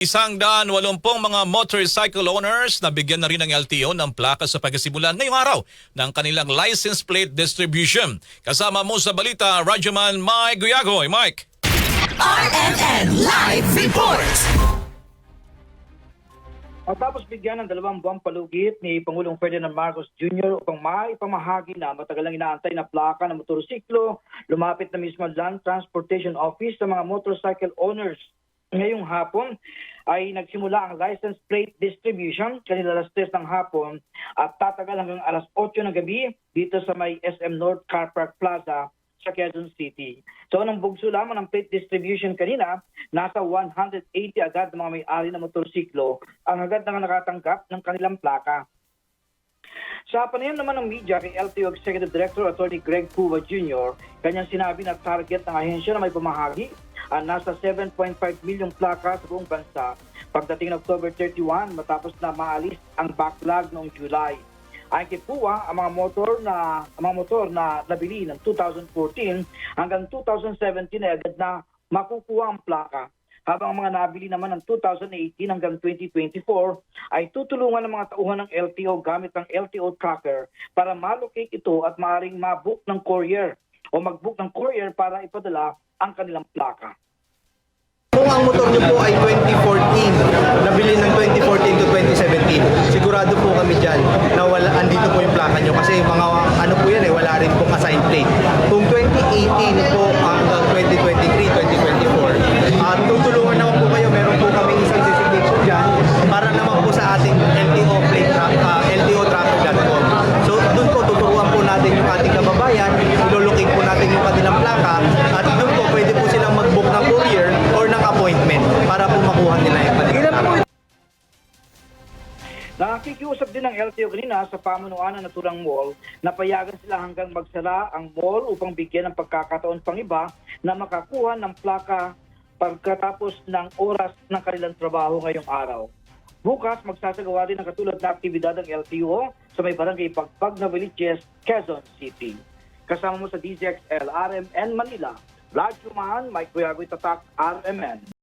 Isang daan walumpong mga motorcycle owners na bigyan na rin ng LTO ng plaka sa pagkasimula ngayong araw ng kanilang license plate distribution. Kasama mo sa balita, Radyoman Mike Guyagoy. Mike! RMN Live Report! Matapos bigyan ng dalawang buwang palugit ni Pangulong Ferdinand Marcos Jr. upang maipamahagi na matagal ang inaantay na plaka ng motorsiklo, lumapit na mismo ang Land Transportation Office sa mga motorcycle owners. Ngayong hapon ay nagsimula ang license plate distribution kanila alas 3 ng hapon at tatagal hanggang alas 8 ng gabi dito sa may SM North Car Park Plaza sa Quezon City. So nang bugso lamang ng plate distribution kanina, nasa 180 agad ng mga may-ari ng motorsiklo ang agad na nakatanggap ng kanilang plaka. Sa panayam naman ng media kay LTO Executive Director Attorney Greg Puva Jr., kanyang sinabi na target ng ahensya na may pamahagi ang nasa 7.5 milyong plaka sa buong bansa pagdating ng October 31 matapos na maalis ang backlog noong July. Ayon kay Puwa, ang mga motor na ang mga motor na nabili ng 2014 hanggang 2017 ay agad na makukuha ang plaka. Habang ang mga nabili naman ng 2018 hanggang 2024 ay tutulungan ng mga tauhan ng LTO gamit ng LTO tracker para malocate ito at maaaring mabook ng courier o mag-book ng courier para ipadala ang kanilang plaka. Kung ang motor nyo po ay 2014, nabili ng 2014 to 2017, sigurado po kami dyan na wala, plaka nyo kasi mga Nakikiusap din ng LTO kanina sa pamunuan ng Naturang Mall na payagan sila hanggang magsara ang mall upang bigyan ng pagkakataon pang iba na makakuha ng plaka pagkatapos ng oras ng kanilang trabaho ngayong araw. Bukas, magsasagawa din ng katulad na aktibidad ng LTO sa may barangay Pagpag na Village, Quezon City. Kasama mo sa DZXL RMN Manila, Vlad Chumahan, Mike Buyagoy Tatak, RMN.